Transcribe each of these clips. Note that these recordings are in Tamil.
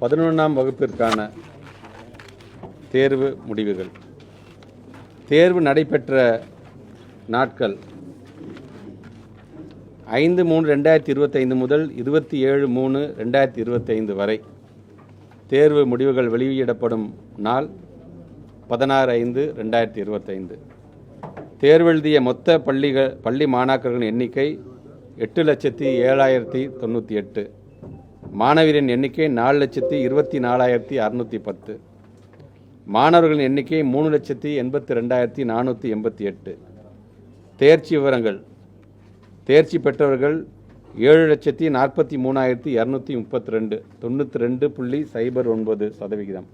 பதினொன்றாம் வகுப்பிற்கான தேர்வு முடிவுகள். தேர்வு நடைபெற்ற நாட்கள். ஐந்து மூணு ரெண்டாயிரத்தி இருபத்தைந்து முதல் இருபத்தி ஏழு மூணு ரெண்டாயிரத்தி இருபத்தைந்து வரை தேர்வு முடிவுகள் வெளியிடப்படும் நாள் பதினாறு ஐந்து ரெண்டாயிரத்தி இருபத்தைந்து. தேர்வெழுதிய மொத்த பள்ளிகள் பள்ளி மாணாக்கர்களின் எண்ணிக்கை எட்டு லட்சத்தி ஏழாயிரத்தி தொண்ணூற்றி எட்டு. மாணவரின் எண்ணிக்கை நாலு லட்சத்தி இருபத்தி நாலாயிரத்தி அறுநூற்றி பத்து. மாணவர்களின் எண்ணிக்கை மூணு லட்சத்தி எண்பத்தி ரெண்டாயிரத்தி நானூற்றி எண்பத்தி எட்டு. தேர்ச்சி விவரங்கள். தேர்ச்சி பெற்றவர்கள் ஏழு லட்சத்தி நாற்பத்தி மூணாயிரத்தி இரநூத்தி முப்பத்தி ரெண்டு தொண்ணூற்றி ரெண்டு புள்ளி சைபர் ஒன்பது சதவிகிதம்.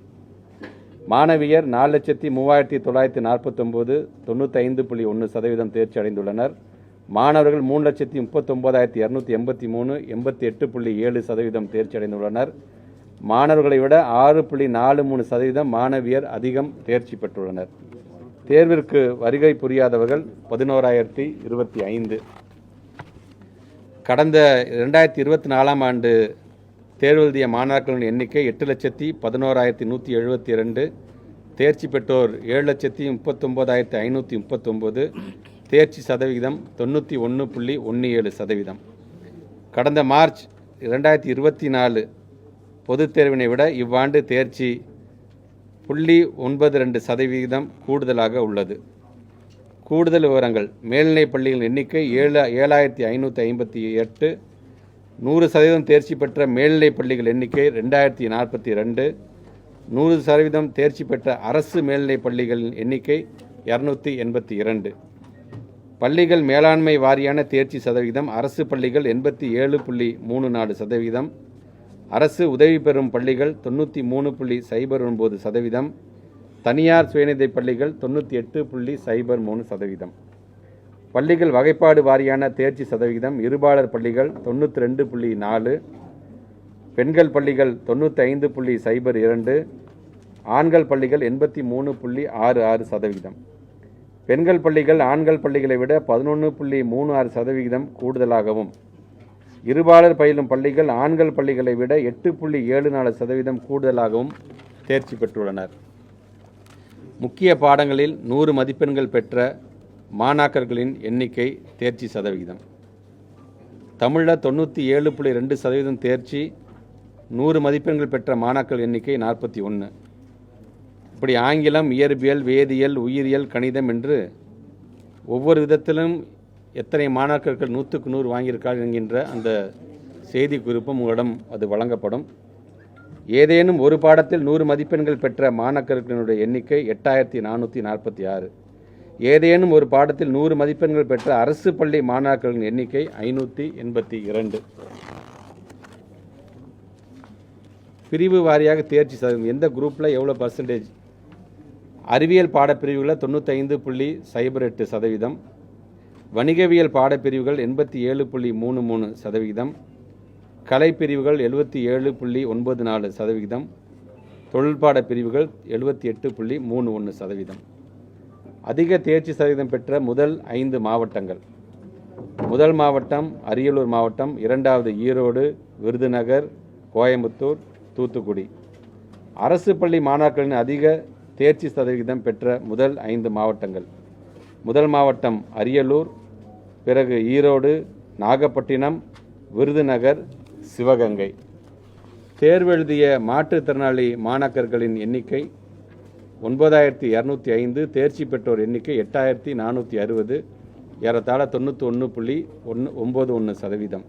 மாணவியர் நாலு லட்சத்தி மூவாயிரத்தி தொள்ளாயிரத்தி நாற்பத்தொம்போது. தொண்ணூத்தைந்து புள்ளி ஒன்று சதவீதம் தேர்ச்சி அடைந்துள்ளனர். மாணவர்கள் மூணு லட்சத்தி முப்பத்தொம்போதாயிரத்தி இரநூத்தி எண்பத்தி மூணு எண்பத்தி எட்டு புள்ளி ஏழு சதவீதம் தேர்ச்சி அடைந்துள்ளனர் மாணவர்களை விட ஆறு புள்ளி நாலு மூணு சதவீதம் மாணவியர் அதிகம் தேர்ச்சி பெற்றுள்ளனர். தேர்விற்கு வருகை புரியாதவர்கள் பதினோராயிரத்தி இருபத்தி ஐந்து. கடந்த ரெண்டாயிரத்தி இருபத்தி நாலாம் ஆண்டு தேர்வெழுதிய மாணாக்கர்களின் எண்ணிக்கை எட்டு லட்சத்தி பதினோராயிரத்தி நூற்றி எழுபத்தி ரெண்டு தேர்ச்சி பெற்றோர் ஏழு லட்சத்தி முப்பத்தொம்போதாயிரத்தி ஐநூற்றி முப்பத்தொம்போது தேர்ச்சி சதவிகிதம் தொண்ணூற்றி ஒன்று புள்ளி ஒன்று ஏழு சதவீதம் கடந்த மார்ச் ரெண்டாயிரத்தி இருபத்தி நாலு பொதுத் தேர்வினை விட இவ்வாண்டு தேர்ச்சி புள்ளி ஒன்பது ரெண்டு சதவிகிதம் கூடுதலாக உள்ளது. கூடுதல் விவரங்கள் மேல்நிலைப் பள்ளிகளின் எண்ணிக்கை ஏழு ஏழாயிரத்தி ஐநூற்றி ஐம்பத்தி எட்டு. நூறு சதவீதம் தேர்ச்சி பெற்ற மேல்நிலைப் பள்ளிகள் எண்ணிக்கை ரெண்டாயிரத்தி நாற்பத்தி ரெண்டு. நூறு சதவீதம் தேர்ச்சி பெற்ற அரசு மேல்நிலைப் பள்ளிகளின் எண்ணிக்கை இரநூத்தி எண்பத்தி இரண்டு. பள்ளிகள் மேலாண்மை வாரியான தேர்ச்சி சதவிகிதம் அரசு பள்ளிகள் எண்பத்தி ஏழு புள்ளி மூணு நாலு சதவீதம் அரசு உதவி பெறும் பள்ளிகள் தொண்ணூற்றி மூணு புள்ளி சைபர் ஒன்பது சதவீதம் தனியார் சுயநிதி பள்ளிகள் தொண்ணூற்றி எட்டு புள்ளி சைபர் மூணு சதவீதம். பள்ளிகள் வகைப்பாடு வாரியான தேர்ச்சி சதவிகிதம் இருபாலர் பள்ளிகள் தொண்ணூற்றி ரெண்டு புள்ளி நாலு பெண்கள் பள்ளிகள் தொண்ணூற்றி ஐந்து புள்ளி சைபர் இரண்டு ஆண்கள் பள்ளிகள் எண்பத்தி மூணு புள்ளி ஆறு ஆறு சதவீதம். பெண்கள் பள்ளிகள் ஆண்கள் பள்ளிகளை விட பதினொன்று புள்ளி மூணு ஆறு சதவிகிதம் கூடுதலாகவும். இருபாலர் பயிலும் பள்ளிகள் ஆண்கள் பள்ளிகளை விட எட்டு புள்ளி ஏழு நாலு சதவீதம் கூடுதலாகவும் தேர்ச்சி பெற்றுள்ளனர். முக்கிய பாடங்களில் நூறு மதிப்பெண்கள் பெற்ற மாணாக்கர்களின் எண்ணிக்கை தேர்ச்சி சதவிகிதம். தமிழில் தொண்ணூற்றி ஏழு புள்ளி ரெண்டு சதவீதம் தேர்ச்சி நூறு மதிப்பெண்கள் பெற்ற மாணாக்கர் எண்ணிக்கை நாற்பத்தி ஒன்று இப்படி ஆங்கிலம் இயற்பியல் வேதியியல் உயிரியல் கணிதம் என்று ஒவ்வொரு விதத்திலும் எத்தனை மாணாக்கர்கள் நூற்றுக்கு நூறு வாங்கியிருக்கார்கள் என்கின்ற அந்த செய்தி குறிப்பும் உங்களிடம் அது வழங்கப்படும். ஏதேனும் ஒரு பாடத்தில் நூறு மதிப்பெண்கள் பெற்ற மாணாக்கர்களினுடைய எண்ணிக்கை எட்டாயிரத்தி நானூற்றி நாற்பத்தி ஆறு. ஏதேனும் ஒரு பாடத்தில் நூறு மதிப்பெண்கள் பெற்ற அரசு பள்ளி மாணாக்கர்களின் எண்ணிக்கை ஐநூற்றி எண்பத்தி இரண்டு. பிரிவு வாரியாக தேர்ச்சி சதவீதம். எந்த குரூப்பில் எவ்வளோ பர்சன்டேஜ் அறிவியல் பாடப்பிரிவுகளில் தொண்ணூத்தைந்து புள்ளி சைபர் எட்டு சதவீதம் வணிகவியல் பாடப்பிரிவுகள் எண்பத்தி ஏழு புள்ளி மூணு மூணு சதவிகிதம் கலைப்பிரிவுகள் எழுபத்தி ஏழு புள்ளி ஒன்பது நாலு சதவிகிதம் தொழில்பாட பிரிவுகள் எழுபத்தி எட்டு புள்ளி மூணு ஒன்று சதவீதம். அதிக தேர்ச்சி சதவீதம் பெற்ற முதல் ஐந்து மாவட்டங்கள். முதல் மாவட்டம் அரியலூர் மாவட்டம் இரண்டாவது ஈரோடு விருதுநகர் கோயம்புத்தூர் தூத்துக்குடி. அரசு பள்ளி மாணாக்கரின் அதிக தேர்ச்சி சதவிகிதம் பெற்ற முதல் ஐந்து மாவட்டங்கள். முதல் மாவட்டம் அரியலூர் பிறகு ஈரோடு நாகப்பட்டினம் விருதுநகர் சிவகங்கை. தேர்வெழுதிய மாற்றுத்திறனாளி மாணாக்கர்களின் எண்ணிக்கை ஒன்பதாயிரத்தி இரநூத்தி ஐந்து தேர்ச்சி பெற்றோர் எண்ணிக்கை எட்டாயிரத்தி நானூற்றி அறுபது ஏறத்தாழ தொண்ணூற்றி ஒன்று புள்ளி ஒன்று ஒம்பது ஒன்று சதவீதம்.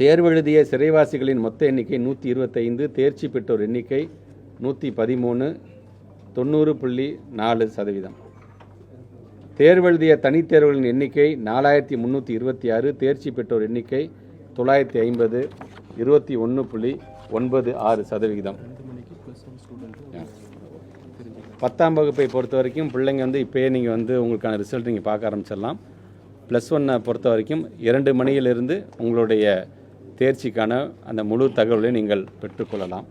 தேர்வெழுதிய சிறைவாசிகளின் மொத்த எண்ணிக்கை நூற்றி இருபத்தைந்து தேர்ச்சி பெற்றோர் எண்ணிக்கை நூற்றி பதிமூணு தொண்ணூறு புள்ளி நாலு சதவீதம். தேர்வெழுதிய தனித்தேர்வுகளின் எண்ணிக்கை நாலாயிரத்தி முந்நூற்றி இருபத்தி ஆறு தேர்ச்சி பெற்றோர் எண்ணிக்கை தொள்ளாயிரத்தி ஐம்பது இருபத்தி ஒன்று புள்ளி ஒன்பது ஆறு சதவிகிதம் பத்தாம் வகுப்பை பொறுத்த வரைக்கும் பிள்ளைங்க வந்து இப்போயே நீங்கள் வந்து உங்களுக்கான ரிசல்ட் நீங்கள் பார்க்க ஆரம்பிச்சிடலாம். ப்ளஸ் ஒன்னை பொறுத்த வரைக்கும் இரண்டு மணியிலிருந்து உங்களுடைய தேர்ச்சிக்கான அந்த முழு தகவலை நீங்கள் பெற்றுக்கொள்ளலாம்.